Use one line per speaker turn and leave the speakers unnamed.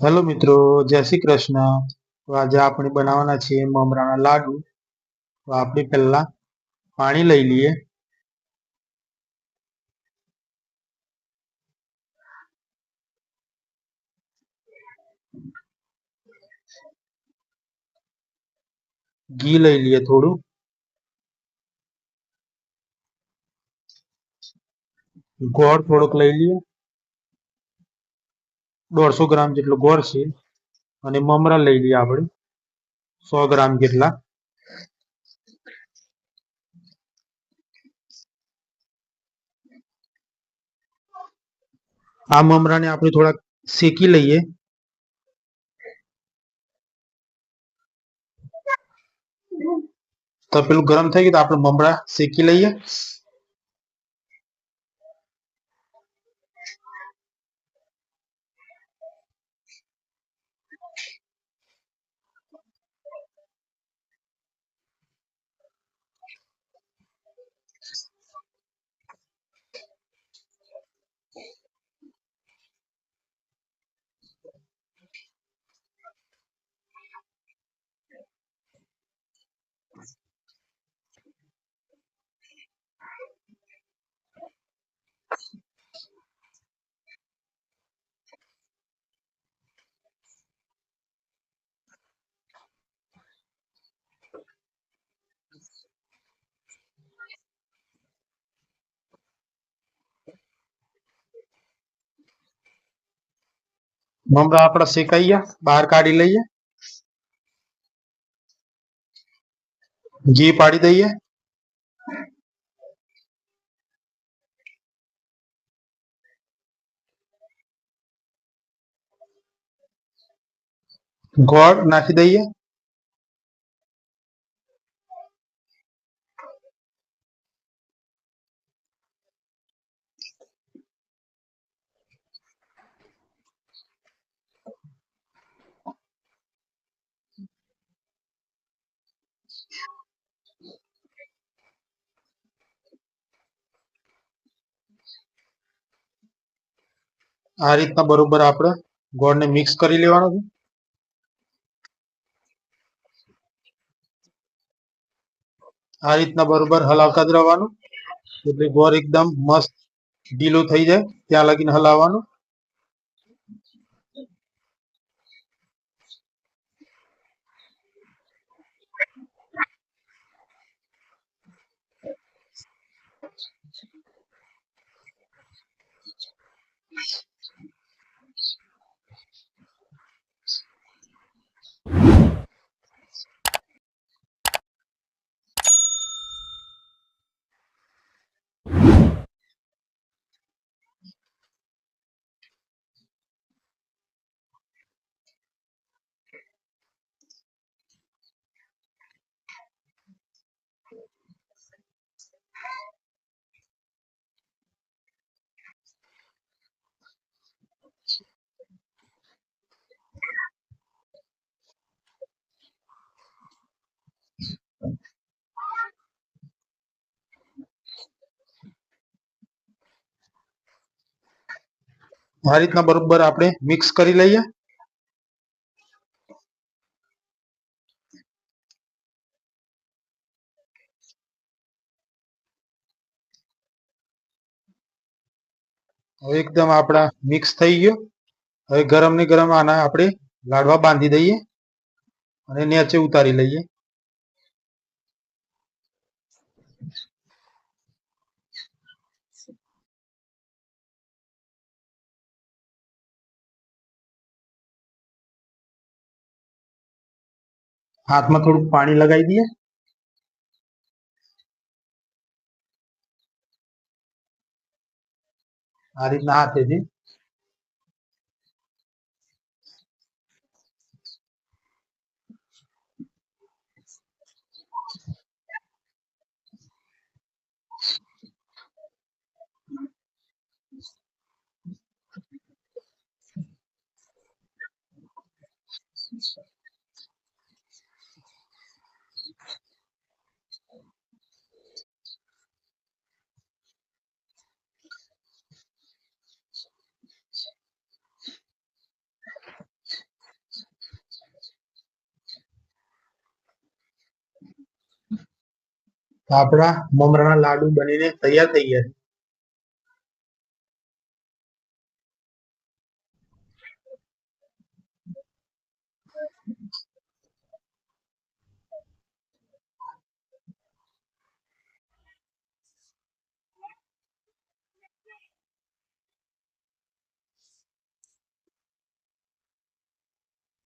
Hello મિત્રો, જય શ્રી કૃષ્ણ. તો આજે આપણે બનાવવાના છીએ મમરાના લાડુ. આપણે પહેલા પાણી લઈ લઈએ. ઘી લઈ લઈએ થોડું. ગોળ થોડોક લઈ લઈએ. દોઢસો ગ્રામ જેટલો ગોળ છે અને મમરા લઈ લઈએ આપણે. સો ગ્રામ જેટલા. આ મમરાને આપણે થોડાક શેકી લઈએ. તો પેલું ગરમ થઈ ગયું તો આપણે મમરા શેકી લઈએ. મમરા આપણે શેકાઈ ગયા? બહાર કાઢી લઈએ? ઘી પાડી દઈએ? ગોળ નાખી દઈએ? આ રીતના બરોબર આપણે ગોળને મિક્સ કરી લેવાનો છે. આ રીતના બરોબર હલાવતા જ રહેવાનું. એટલે ગોળ એકદમ મસ્ત ઢીલો થઈ જાય ત્યાં લગીને હલાવવાનું. આ રીતના બરોબર આપણે મિક્સ કરી લઈએ. હવે એકદમ આપણા મિક્સ થઈ ગયો. હવે ગરમ ને ગરમ આના આપણે લાડવા બાંધી દઈએ અને નીચે ઉતારી લઈએ. હાથમાં થોડુંક પાણી લગાવી દઈએ. આ રીતના હાથેથી આપણા મમરાના લાડુ બનીને તૈયાર થઈ ગયા છે.